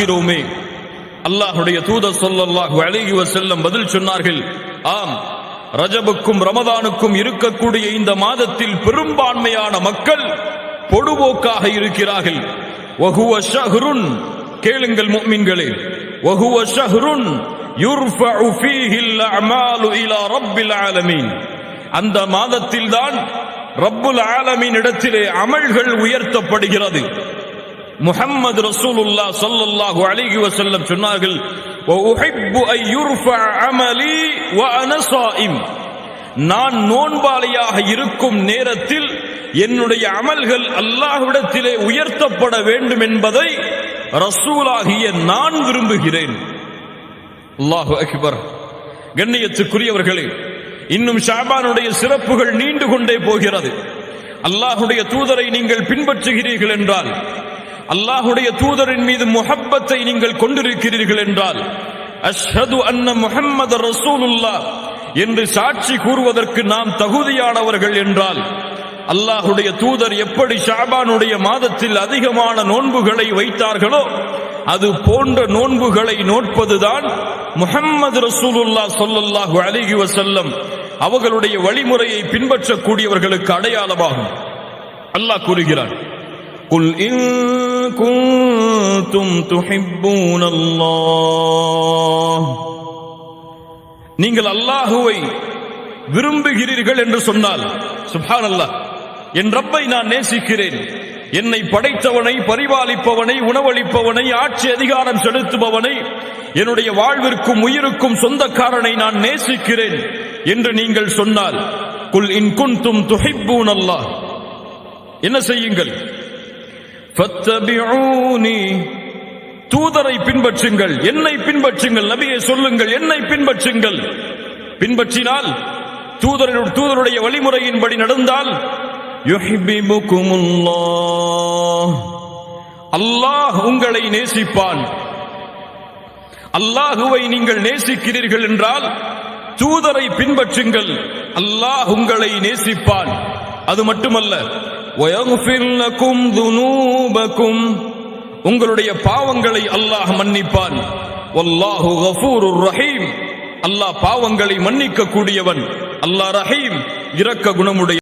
இருக்கிறோமே அல்லாஹுடைய தூத ஸல்லல்லாஹு அழகி செல்லம் பதில் சொன்னார்கள் ஆம் ரஜபுக்கும் ரமதானுக்கும் இருக்கக்கூடிய இந்த மாதத்தில் பெரும்பான்மையான மக்கள் பொடுபோக்காக இருக்கிறார்கள். வகுவ ஷஹ்ருன் கேளுங்கள் முஃமின்களே வகுவ ஷஹ்ருன் யுர்ஃபஉ ஃபீஹில் அமாலு இலா ரப்பில் ஆலமீன். அந்த மாதத்தில் தான் ரப்புல் ஆலமீன் இடத்திலே அமல்கள் உயர்த்தப்படுகிறது. முஹம்மது ரசூலுல்லா சல்லல்லாஹு அலைஹி வஸல்லம் சொன்னார்கள் உஹிப்பு ஐ யுர்ஃபா அமலி வ நான் நோன்பாளியாக இருக்கும் நேரத்தில் என்னுடைய அமல்கள் அல்லாஹ்விடத்திலே உயர்த்தப்பட வேண்டும் என்பதை ரசூலாகிய நான் விரும்புகிறேன். அல்லாஹு அக்பர். கண்ணியத்துக்குரியவர்களே இன்னும் ஷாபானுடைய சிறப்புகள் நீண்டு கொண்டே போகிறது. அல்லாஹுடைய தூதரை நீங்கள் பின்பற்றுகிறீர்கள் என்றால் அல்லாஹுடைய தூதரின் மீது முஹப்பத்தை நீங்கள் கொண்டிருக்கிறீர்கள் என்றால் அஷ்ஹது அன்ன முஹம்மது ரசூலுல்லா என்று சாட்சி கூறுவதற்கு நாம் தகுதியானவர்கள் என்றால் அல்லாஹுடைய தூதர் எப்படி ஷாபானுடைய மாதத்தில் அதிகமான நோன்புகளை வைத்தார்களோ அது போன்ற நோன்புகளை நோட்பதுதான் முஹம்மது ரசூலுல்லா சொல்லல்லாஹு அலைஹி வஸல்லம் அவர்களுடைய வழிமுறையை பின்பற்றக்கூடியவர்களுக்கு அடையாளமாகும் அல்லாஹ் கூறுகிறான் قل إن குந்தும் துஹிப்பூன் அல்லாஹ் நீங்கள் அல்லாஹுவை விரும்புகிறீர்கள் என்று சொன்னால் சுபான் அல்லாஹ் என் ரப்பை நான் நேசிக்கிறேன். என்னை படைத்தவனை பரிபாலிப்பவனை உணவளிப்பவனை ஆட்சி அதிகாரம் செலுத்துபவனை என்னுடைய வாழ்விற்கும் உயிருக்கும் சொந்தக்காரனை நான் நேசிக்கிறேன் என்று நீங்கள் சொன்னால் குல் இன் குந்தும் துஹிப்பூன் அல்லாஹ் என்ன செய்யுங்கள்? தூதரை பின்பற்றுங்கள் என்னை பின்பற்றுங்கள் நபியை சொல்லுங்கள் என்னை பின்பற்றுங்கள். பின்பற்றினால் தூதரனுடைய தூதருடைய வழிமுறையின்படி நடந்தால் அல்லாஹ் உங்களை நேசிப்பான். அல்லாஹுவை நீங்கள் நேசிக்கிறீர்கள் என்றால் தூதரை பின்பற்றுங்கள் அல்லாஹ் உங்களை நேசிப்பான். அது மட்டுமல்ல உங்களுடைய பாவங்களை அல்லாஹ் மன்னிப்பான். ரஹீம். அல்லாஹ் பாவங்களை மன்னிக்க கூடியவன் அல்லாஹ் ரஹீம். இரக்க குணமுடைய